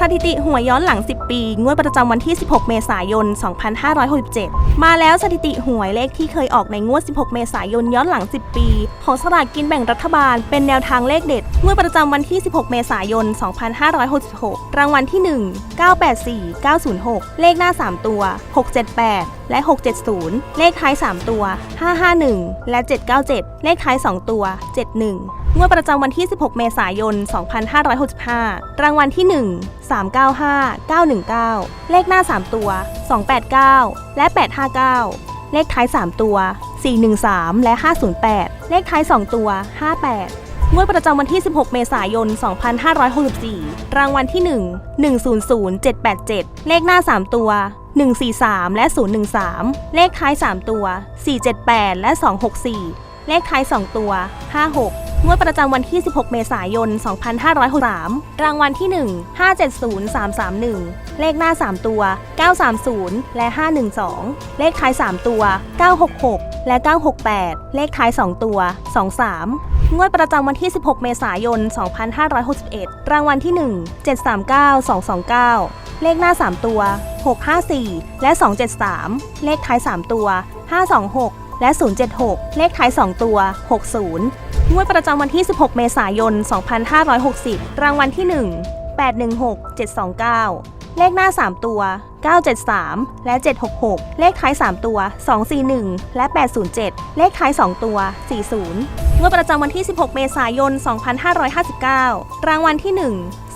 สถิติหวยย้อนหลัง 10 ปี งวดประจำวันที่ 16 เมษายน 2567 มาแล้วสถิติหวยเลขที่เคยออกในงวด 16 เมษายนย้อนหลัง 10 ปี ของสลากกินแบ่งรัฐบาล เป็นแนวทางเลขเด็ด งวดประจำวันที่ 16 เมษายน 2566 รางวัลที่ 1 984 906 เลขหน้า 3 ตัว 678 และ 670 เลขท้าย 3 ตัว 551 และ 797 เลขท้าย 2 ตัว 71 งวดประจำวันที่ 16 เมษายน 2565 รางวัลที่ 1 395 919 เลขหน้า 3 ตัว 289 และ 859 เลขท้าย 3 ตัว 413 และ 508 เลขท้าย 2 ตัว 58งวดประจำวันที่ 16 เมษายน 2564 รางวัลที่ 1 100787 เลขหน้า 3 ตัว 143 และ 013 เลขท้าย 3 ตัว 478 และ 264 เลขท้าย 2 ตัว 56 งวดประจำวันที่ 16 เมษายน 2563 รางวัลที่ 1 570331 เลขหน้า 3 ตัว 930 และ 512 เลขท้าย 3 ตัว 966 และ 968 เลขท้าย 2 ตัว 23งวดประจำวันที่ 16 เมษายน 2561 รางวัลที่ 1 739229 เลขหน้า 3 ตัว 654 และ 273 เลขท้าย 3 ตัว 526 และ 076 เลขท้าย 2 ตัว 60 งวดประจำวันที่ 16 เมษายน 2560 รางวัลที่ 1 816 729 เลขหน้า 3 ตัว 973 และ 766 เลขท้าย 3 ตัว 241 และ 807 เลขท้าย 2 ตัว 40 งวดประจำวันที่ 16 เมษายน 2559 รางวัลที่ 1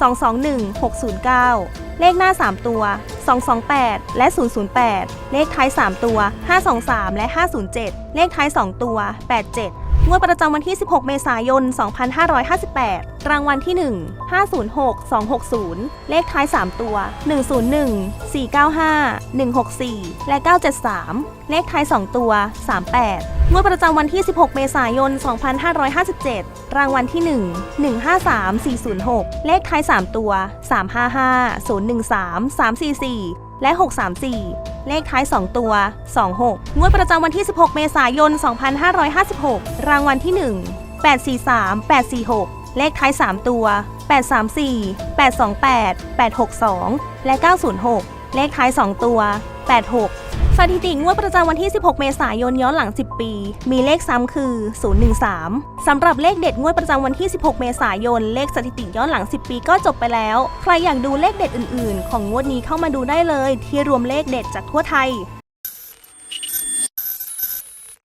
221 609เลขหน้า 3 ตัว 228 และ 008 เลขท้าย 3 ตัว 523 และ 507 เลขท้าย 2 ตัว 87 งวดประจำวันที่ 16 เมษายน 2558 รางวัลที่ 1 506 260 เลขท้าย 3 ตัว 101 495 164 และ 973 เลขท้าย 2 ตัว 38 งวดประจำวันที่ 16 เมษายน 2557 รางวัลที่ 1 153 406 เลขท้าย 3 ตัว 355 013 344 และ 634 เลขท้าย 2 ตัว 26 งวดประจำวันที่ 16 เมษายน 2556 รางวัลที่ 1 843 846 เลขท้าย 3 ตัว 834 828 862 และ 906 เลขท้าย 2 ตัว 86 สถิติงวดประจำวันที่ 16 เมษายนย้อนหลัง 10 ปี มีเลขซ้ำคือ 013 สำหรับเลขเด็ดงวดประจำวันที่ 16 เมษายน เลขสถิติย้อนหลัง 10 ปีก็จบไปแล้ว ใครอยากดูเลขเด็ดอื่น ๆ ของงวดนี้เข้ามาดูได้เลย ที่รวมเลขเด็ดจากทั่วไทย